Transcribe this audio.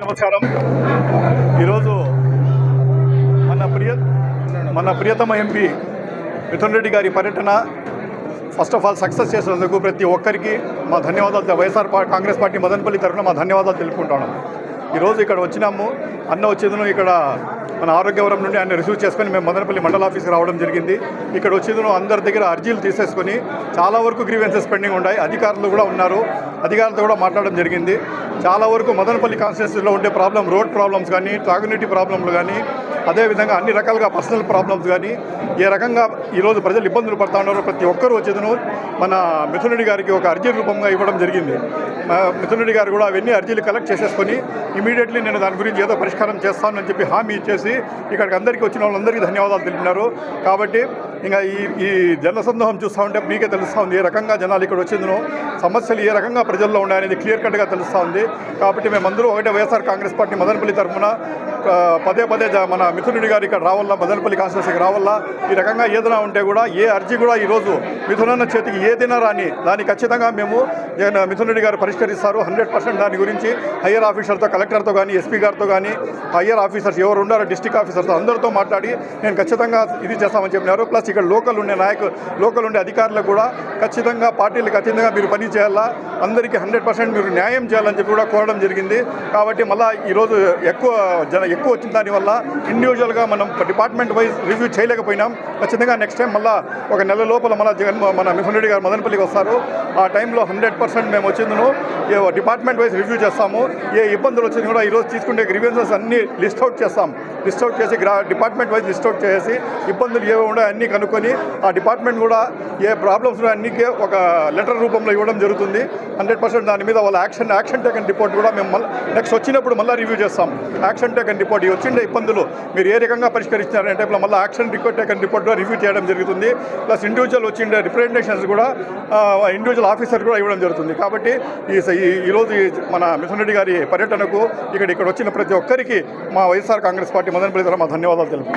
నమస్కారం. ఈరోజు మన ప్రియ మన ప్రియతమ ఎంపీ మిథున్ రెడ్డి గారి పర్యటన ఫస్ట్ ఆఫ్ ఆల్ సక్సెస్ చేసినందుకు ప్రతి ఒక్కరికి మా ధన్యవాదాలు. వైఎస్ఆర్ పా- కాంగ్రెస్ పార్టీ మదనపల్లి తరఫున మా ధన్యవాదాలు తెలుపుకుంటాను ఈరోజు ఇక్కడ వచ్చినాము. అన్న వచ్చేదను ఇక్కడ మన ఆరోగ్యవరం నుండి ఆయన రిసీవ్ చేసుకొని మేము మదనపల్లి మండల ఆఫీస్కి రావడం జరిగింది. ఇక్కడ వచ్చేదను అందరి దగ్గర అర్జీలు తీసేసుకొని చాలా వరకు గ్రీవెన్సెస్ పెండింగ్ ఉన్నాయి. అధికారులు కూడా ఉన్నారు. అధికారులతో కూడా మాట్లాడడం జరిగింది. చాలా వరకు మదనపల్లి కాన్స్టిట్యూన్సీలో ఉండే ప్రాబ్లం రోడ్ ప్రాబ్లమ్స్ కానీ తాగునీటి ప్రాబ్లంలు కానీ అదేవిధంగా అన్ని రకాలుగా పర్సనల్ ప్రాబ్లమ్స్ కానీ ఏ రకంగా ఈరోజు ప్రజలు ఇబ్బందులు పడతా ఉన్నారో ప్రతి ఒక్కరూ వచ్చేదను మన మిథునుడి గారికి ఒక అర్జీ రూపంగా ఇవ్వడం జరిగింది. మిథునుడి గారు కూడా అవన్నీ అర్జీలు కలెక్ట్ చేసేసుకొని ఇమీడియట్లీ నేను దాని గురించి ఏదో పరిష్కారం చేస్తానని చెప్పి హామీ ఇచ్చేసి ఇక్కడికి అందరికీ వచ్చిన వాళ్ళందరికీ ధన్యవాదాలు తెలిపినారు. కాబట్టి ఇంకా ఈ ఈ జనసందోహం చూస్తూ ఉంటే మీకే తెలుస్తూ ఉంది ఏ రకంగా జనాలు ఇక్కడ వచ్చిందనో సమస్యలు ఏ రకంగా ప్రజల్లో ఉన్నాయనేది క్లియర్ కట్గా తెలుస్తూ ఉంది. కాబట్టి మేమందరూ ఒకటే వైఎస్ఆర్ కాంగ్రెస్ పార్టీ మదనపల్లి తరఫున పదే పదే జ- మన మిథునుడి గారు ఇక్కడ రావాలా మదనపల్లి కాన్స్టిట్యూన్సీకి రావాలా ఈ రకంగా ఏదైనా ఉంటే కూడా ఏ అర్జీ కూడా ఈరోజు మిథునన్న చేతికి ఏదైనా రాని దాన్ని ఖచ్చితంగా మేము మిథునుడి గారు పరిష్కరిస్తారు. హండ్రెడ్ పర్సెంట్ దాని గురించి హయ్యర్ ఆఫీసర్తో కలెక్టర్తో కానీ ఎస్పీ గారితో కానీ హయ్యర్ ఆఫీసర్స్ ఎవరు ఉన్నారో డిస్టిక్ ఆఫీసర్స్ అందరితో మాట్లాడి నేను ఖచ్చితంగా ఇది చేస్తామని చెప్పినారు. ప్లస్ ఇక్కడ లోకల్ ఉండే నాయకు లోకల్ ఉండే అధికారులకు కూడా ఖచ్చితంగా పార్టీలకు అతీతంగా మీరు పని చేయాలా? అందరికీ హండ్రెడ్ పర్సెంట్ మీరు న్యాయం చేయాలని చెప్పి కూడా కోరడం జరిగింది. కాబట్టి మళ్ళీ ఈరోజు ఎక్కువ జన ఎక్కువ వచ్చిన దానివల్ల ఇండివిజువల్గా మనం డిపార్ట్మెంట్ వైజ్ రివ్యూ చేయలేకపోయినాం. ఖచ్చితంగా నెక్స్ట్ టైం మళ్ళీ ఒక నెల లోపల మన జగన్ మన మిథున్ రెడ్డి గారు మదనపల్లికి వస్తారు. ఆ టైంలో హండ్రెడ్ పర్సెంట్ మేము వచ్చిందను. ఏ డిపార్ట్మెంట్ వైజ్ రివ్యూ చేస్తాము. ఏ ఇబ్బందులు వచ్చింది కూడా ఈరోజు తీసుకుంటే గ్రీవెన్సెస్ అన్ని లిస్ట్ అవుట్ చేస్తాం. లిస్ట్ అవుట్ చేసి డిపార్ట్మెంట్ వైజ్ లిస్ట్ అవుట్ చేసి ఇబ్బందులు ఏవి ఉన్నాయో అన్నీ కనుక్కొని ఆ డిపార్ట్మెంట్ కూడా ఏ ప్రాబ్లమ్స్ అన్నికే ఒక లెటర్ రూపంలో ఇవ్వడం జరుగుతుంది. హండ్రెడ్ పర్సెంట్ దాని మీద వాళ్ళ యాక్షన్ యాక్షన్ టేకన్ రిపోర్ట్ కూడా మేము నెక్స్ట్ వచ్చినప్పుడు మళ్ళీ రివ్యూ చేస్తాం. యాక్షన్ టేకన్ రిపోర్ట్ ఈ వచ్చిండే ఇబ్బందులు మీరు ఏ రకంగా పరిష్కరించినారనే టైప్లో మళ్ళీ యాక్షన్ రికార్డ్ టేకన్ రిపోర్ట్ కూడా రివ్యూ చేయడం జరుగుతుంది. ప్లస్ ఇండివిజువల్ వచ్చిండే రిప్రజెంటేషన్స్ కూడా ఇండివిజువల్ ఆఫీసర్ కూడా ఇవ్వడం జరుగుతుంది. కాబట్టి ఈ ఈ- ఈరోజు మన మిథున్ రెడ్డి గారి పర్యటనకు ఇక్కడ ఇక్కడ వచ్చిన ప్రతి ఒక్కరికి మా వైఎస్ఆర్ కాంగ్రెస్ పార్టీ మదనపల్లి ద్వారా మా ధన్యవాదాలు తెలుపు